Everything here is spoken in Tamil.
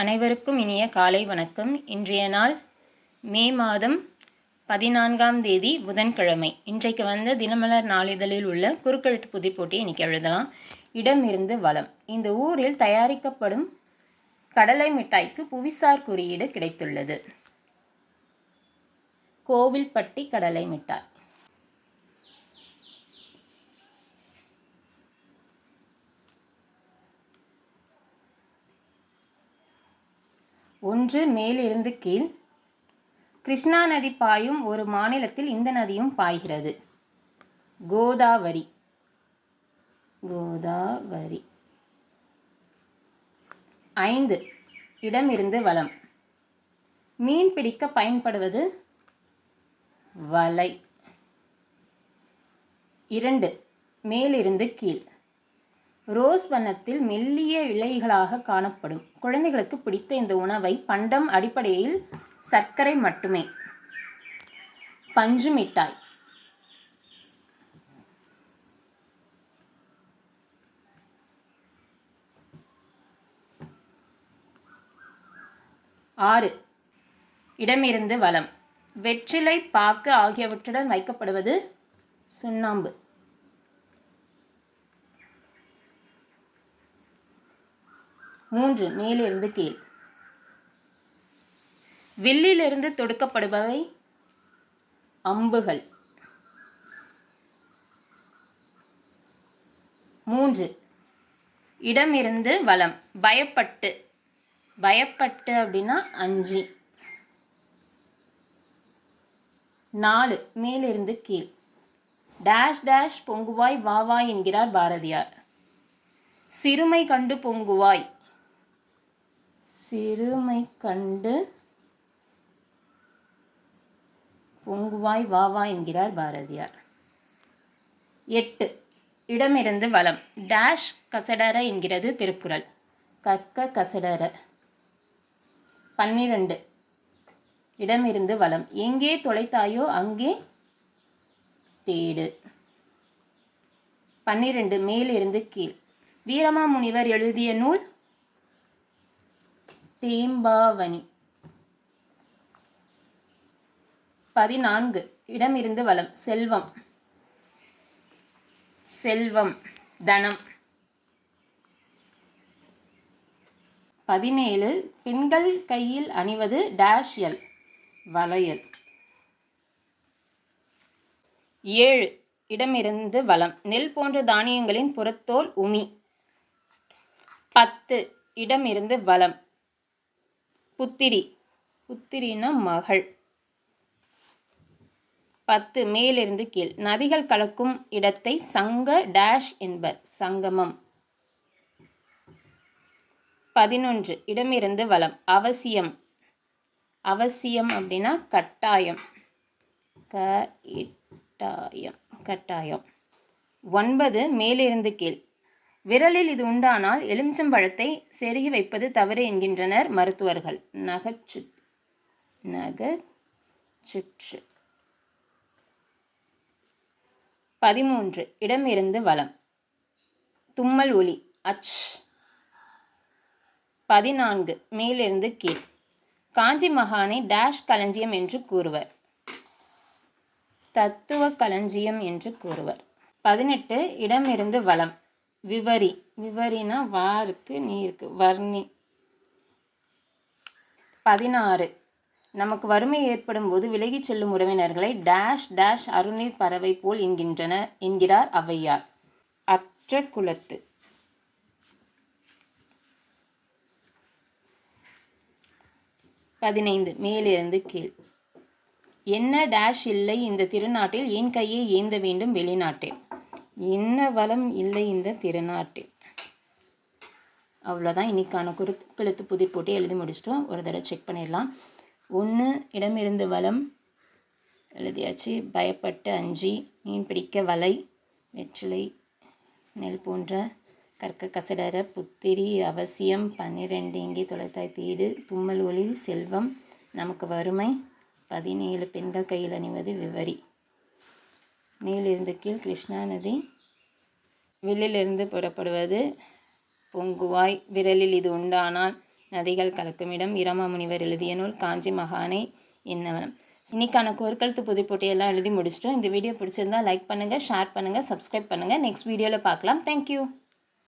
அனைவருக்கும் இனிய காலை வணக்கம். இன்றைய நாள் மே மாதம் பதினான்காம் தேதி புதன்கிழமை. இன்றைக்கு வந்த தினமலர் நாளிதழில் உள்ள குறுக்கெழுத்து புதிர் போட்டி இன்னைக்கு எழுதலாம். இடமிருந்து வளம் இந்த ஊரில் தயாரிக்கப்படும் கடலை மிட்டாய்க்கு புவிசார் குறியீடு கிடைத்துள்ளது. கோவில்பட்டி கடலை மிட்டாய். ஒன்று மேலிருந்து கீழ். கிருஷ்ணா நதி பாயும் ஒரு மாநிலத்தில் இந்த நதியும் பாய்கிறது. கோதாவரி. கோதாவரி. ஐந்து. இடமிருந்து வளம் மீன் பிடிக்க பயன்படுவது வலை. இரண்டு. மேலிருந்து கீழ். ரோஸ் வண்ணத்தில் மெல்லிய இலைகளாக காணப்படும். குழந்தைகளுக்கு பிடித்த இந்த உணவை பண்டம் அடிப்படையில் சர்க்கரை மட்டுமே. பஞ்சு மிட்டாய். ஆறு. இடமிருந்து வளம் வெற்றிலை பாக்கு ஆகியவற்றுடன் வைக்கப்படுவது சுண்ணாம்பு. மூன்று மேலிருந்து கீழ். வில்லிலிருந்து தொடுக்கப்படுபவை அம்புகள். மூன்று. இடமிருந்து வலம். பயப்பட்டு. பயப்பட்டு அப்படின்னா அஞ்சு. நாலு. மேலிருந்து கீழ். டேஷ் டேஷ் பொங்குவாய் வா என்கிறார் பாரதியார். சிறுமை கண்டு பொங்குவாய். சிறுமை கண்டு பொங்குவாய் வா வா என்கிறார் பாரதியார். எட்டு இடமிருந்து வளம் டேஷ் கசடர என்கிறது திருக்குறள். கற்க கசடர. பன்னிரண்டு இடமிருந்து வளம் எங்கே தொலைத்தாயோ அங்கே தேடு. பன்னிரண்டு மேலிருந்து கீழ். வீரமாமுனிவர் எழுதிய நூல் தேம்பாவணி. பதினான்கு. இடமிருந்து வளம். செல்வம். செல்வம். தனம். பதினேழு. பெண்கள் கையில் அணிவது டேஷ் எல் வளையல். ஏழு. இடமிருந்து வளம். நெல் போன்ற தானியங்களின் புறத்தோல் உமி. பத்து. இடமிருந்து வளம். புத்திரி. புத்திரின்னா மகள். பத்து மேலிருந்து கீழ். நதிகள் கலக்கும் இடத்தை சங்க டேஷ் என்பர். சங்கமம். பதினொன்று இடமிருந்து வளம் அவசியம். அவசியம் அப்படின்னா கட்டாயம். கட்டாயம் கட்டாயம். ஒன்பது மேலிருந்து கீழ். விரலில் இது உண்டானால் எலுமிச்சம்பழத்தை செருகி வைப்பது தவறு என்கின்றனர் மருத்துவர்கள். நகச்சு நக சுற்று பதிமூன்று. இடமிருந்து வளம் தும்மல் ஒலி. அச். பதினான்கு. மேலிருந்து கீழ். காஞ்சி மகானை டேஷ் களஞ்சியம் என்று கூறுவர். தத்துவ களஞ்சியம் என்று கூறுவர். பதினெட்டு. இடமிருந்து வளம் விவரி. விவரினா வாருக்கு நீருக்கு. வர்ணி. பதினாறு. நமக்கு வறுமை ஏற்படும் போது விலகிச் செல்லும் உறவினர்களை டேஷ் டேஷ் அருநீர் பறவை போல் என்கின்றன என்கிறார் ஔவையார். அற்ற குலத்து. பதினைந்து. மேலிருந்து கீழ். என்ன டேஷ் இல்லை இந்த திருநாட்டில் என் கையை ஏந்த வேண்டும் வெளிநாட்டில். என்ன வளம் இல்லை இந்த திருநாட்டில். அவ்வளோதான் இன்றைக்கான குறுக்கெழுத்து புதிர் போட்டு எழுதி முடிச்சிட்டோம். ஒரு தடவை செக் பண்ணிடலாம். ஒன்று இடமிருந்து வளம் எழுதியாச்சு. பயப்பட்டு அஞ்சி மீன் பிடிக்க வலை வெற்றிலை நெல் போன்ற கற்க கசடர புத்திரி அவசியம். பன்னிரெண்டு இங்கே தொலைத்தாய் தீடு. தும்மல் ஒளி செல்வம். நமக்கு வறுமை. பதினேழு பெண்கள் கையில் அணிவது விவரி மேலிருந்து கீழ் கிருஷ்ணா நதி. வில்லிலிருந்து புறப்படுவது பொங்குவாய். விரலில் இது உண்டானால் நதிகள் கலக்குமிடம் இரமாமுனிவர் எழுதிய நூல் காஞ்சி மகானை என்னவனம் இன்னைக்கான குறுக்கெழுத்து புதிர் போட்டியெல்லாம் எழுதி முடிச்சிட்டோம். இந்த வீடியோ பிடிச்சிருந்தா லைக் பண்ணுங்கள் ஷேர் பண்ணுங்கள் சப்ஸ்கிரைப் பண்ணுங்கள் நெக்ஸ்ட் வீடியோவில் பார்க்கலாம். தேங்க்யூ